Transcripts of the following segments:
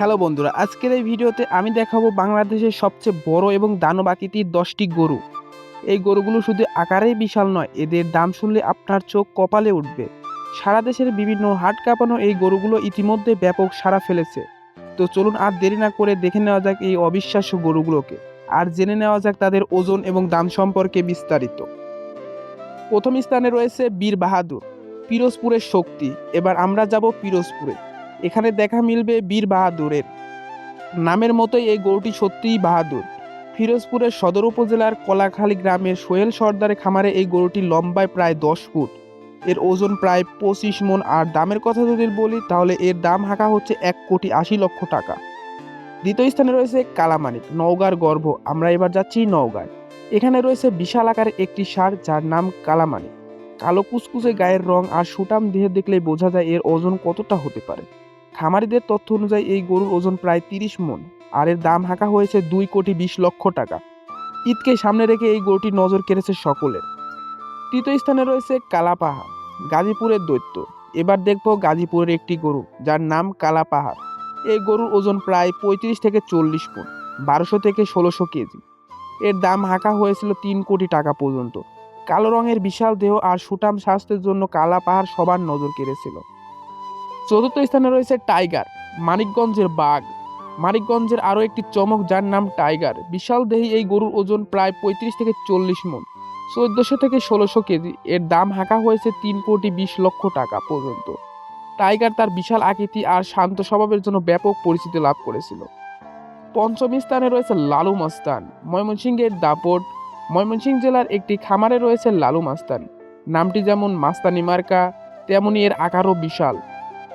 Hello বন্ধুরা, আজকের এই ভিডিওতে আমি দেখাবো বাংলাদেশের সবচেয়ে বড় এবং দানবাকিতির দশটি গরু। এই গরুগুলো শুধু আকারেই বিশাল নয়, এদের দাম শুনলে আপনার চোখ কপালে উঠবে। সারা দেশের বিভিন্ন হাট কাঁপানো এই গরুগুলো ইতিমধ্যে ব্যাপক সাড়া ফেলেছে। তো চলুন আর দেরি না করে দেখে নেওয়া যাক এই অবিশ্বাস্য গরুগুলোকে। আর জেনে নেওয়া যাক তাদের ওজন এবং দাম সম্পর্কে বিস্তারিত। প্রথম স্থানে রয়েছে বীর বাহাদুর, পিরোজপুরের শক্তি। এবার আমরা যাব পিরোজপুরে। এখানে দেখা মিলবে বীর বাহাদুরের। নামের মতোই এই গরুটি সত্যিই বাহাদুর। ফিরোজপুরের সদর উপজেলার কলাখালী গ্রামের সোহেল সর্দারের খামারে এই গরুটি লম্বায় প্রায় দশ ফুট। এর ওজন প্রায় পঁচিশ মন আর দামের কথা যদি বলি, তাহলে এর দাম হাঁকা হচ্ছে এক কোটি আশি লক্ষ টাকা। দ্বিতীয় স্থানে রয়েছে কালামানিক, নওগাঁর গর্ভ। আমরা এবার যাচ্ছি নওগাঁয়। এখানে রয়েছে বিশাল আকারের একটি সার যার নাম কালামানিক। কালো কুচকুচে গায়ের রং আর সুটাম দেহে দেখলেই বোঝা যায় এর ওজন কতটা হতে পারে। খামারিদের তথ্য অনুযায়ী এই গরুর ওজন প্রায় তিরিশ মন, আর এর দাম হাঁকা হয়েছে দুই কোটি বিশ লক্ষ টাকা। ঈদকে সামনে রেখে এই গরুটি নজর কেড়েছে সকলের। তৃতীয় স্থানে রয়েছে কালাপাহাড়, গাজীপুরের দৈত্য। এবার দেখব গাজীপুরের একটি গরু, যার নাম কালাপাহাড়। এই গরুর ওজন প্রায় পঁয়ত্রিশ থেকে চল্লিশ ফুট বারোশো থেকে ষোলোশো কেজি। এর দাম হাঁকা হয়েছিল তিন কোটি টাকা পর্যন্ত। কালো রঙের বিশাল দেহ আর সুটাম স্বাস্থ্যের জন্য কালা পাহাড় সবার নজর কেড়েছিল। চতুর্থ স্থানে রয়েছে টাইগার, মানিকগঞ্জের বাঘ। মানিকগঞ্জের আরও একটি চমক যার নাম টাইগার। বিশাল দেহি এই গরুর ওজন প্রায় পঁয়ত্রিশ থেকে চল্লিশ মন, চোদ্দশো থেকে ষোলোশো কেজি। এর দাম হাঁকা হয়েছে তিন কোটি বিশ লক্ষ টাকা পর্যন্ত। টাইগার তার বিশাল আকৃতি আর শান্ত স্বভাবের জন্য ব্যাপক পরিচিতি লাভ করেছিল। পঞ্চম স্থানে রয়েছে লালু মাস্তান। ময়মনসিংহের দাপট, ময়মনসিংহ জেলার একটি খামারে রয়েছে লালু মাস্তান। নামটি যেমন মাস্তানি মার্কা, তেমনি এর আকারও বিশাল।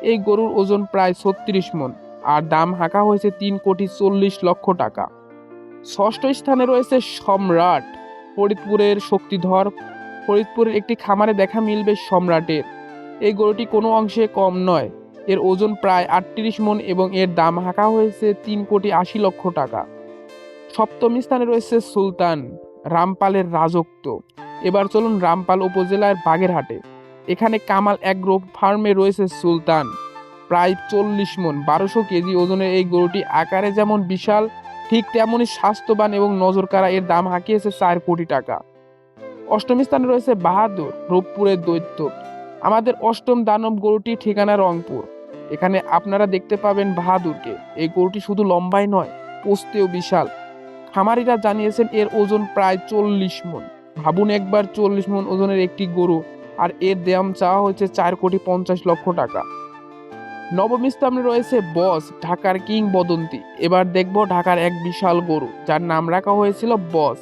এই গরুর ওজন প্রায় ছত্রিশ মন, আর দাম হাঁকা হয়েছে তিন কোটি চল্লিশ লক্ষ টাকা। ষষ্ঠ স্থানে রয়েছে সম্রাট ফরিদপুরের শক্তিধর। ফরিদপুরের একটি খামারে দেখা মিলবে সম্রাটের। এই গরুটি কোনো অংশে কম নয়। এর ওজন প্রায় আটত্রিশ মন এবং এর দাম হাঁকা হয়েছে তিন কোটি আশি লক্ষ টাকা। সপ্তম স্থানে রয়েছে সুলতান, রামপালের রাজত্ব। এবার চলুন রামপাল উপজেলার বাগেরহাটে। এখানে কামাল অ্যাগ্রো ফার্মে রয়েছে সুলতান। প্রায় চল্লিশ মন, বারোশো কেজি ওজনের এই গরুটি আকারে যেমন বিশাল, ঠিক তেমনই স্বাস্থ্যবান এবং নজরকাড়া। এর দাম হাঁকিয়েছে চার কোটি টাকা। অষ্টম স্থানে রয়েছে বাহাদুর, রূপপুরের দৈত্য। আমাদের অষ্টম দানব গরুটি ঠিকানা রংপুর। এখানে আপনারা দেখতে পাবেন বাহাদুরকে। এই গরুটি শুধু লম্বাই নয়, পোস্তেও বিশাল। খামারিরা জানিয়েছেন এর ওজন প্রায় চল্লিশ মন। ভাবুন একবার চল্লিশ মন ওজনের একটি গরু আর এর দাম চাওয়া হয়েছে চার কোটি পঞ্চাশ লক্ষ টাকা। নবম স্থানে রয়েছে বস, ঢাকার কিং বদন্তি এবার দেখব ঢাকার এক বিশাল গরু, যার নাম রাখা হয়েছিল বস।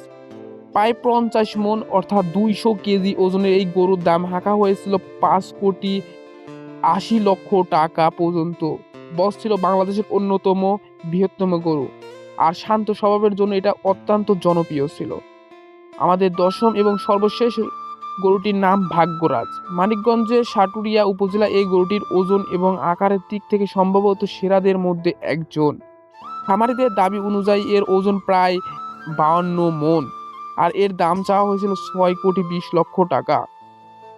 প্রায় পঞ্চাশ মন, অর্থাৎ দুইশো কেজি ওজনের এই গরুর দাম হাঁকা হয়েছিল পাঁচ কোটি আশি লক্ষ টাকা পর্যন্ত। বস ছিল বাংলাদেশের অন্যতম বৃহত্তম গরু, আর শান্ত স্বভাবের জন্য এটা অত্যন্ত জনপ্রিয় ছিল। আমাদের দশম এবং সর্বশেষ গরুটির নাম ভাগ্যরাজ। মানিকগঞ্জের সাটুরিয়া উপজেলা এই গরুটির ওজন এবং আকারের দিক থেকে সম্ভবত সেরাদের মধ্যে একজন। খামারিদের দাবি অনুযায়ী এর ওজন প্রায় বাউন্ন মন আর এর দাম চাওয়া হয়েছিল ছয় কোটি বিশ লক্ষ টাকা।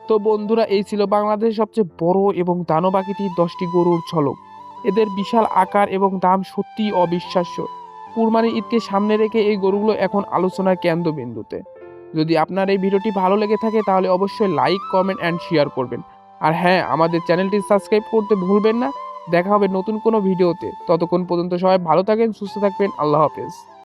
তো বন্ধুরা, এই ছিল বাংলাদেশের সবচেয়ে বড় এবং দানবাকিতির দশটি গরুর ঝলক। এদের বিশাল আকার এবং দাম সত্যিই অবিশ্বাস্য। কুরবানি ঈদকে সামনে রেখে এই গরুগুলো এখন আলোচনার কেন্দ্রবিন্দুতে। যদি আপনার এই ভিডিওটি ভালো লেগে থাকে তাহলে অবশ্যই লাইক কমেন্ট অ্যান্ড শেয়ার করবেন। আর হ্যাঁ আমাদের চ্যানেলটি সাবস্ক্রাইব করতে ভুলবেন না। দেখা হবে নতুন কোনো ভিডিওতে। ততক্ষণ পর্যন্ত সবাই ভালো থাকেন, সুস্থ থাকবেন। আল্লাহ হাফেজ।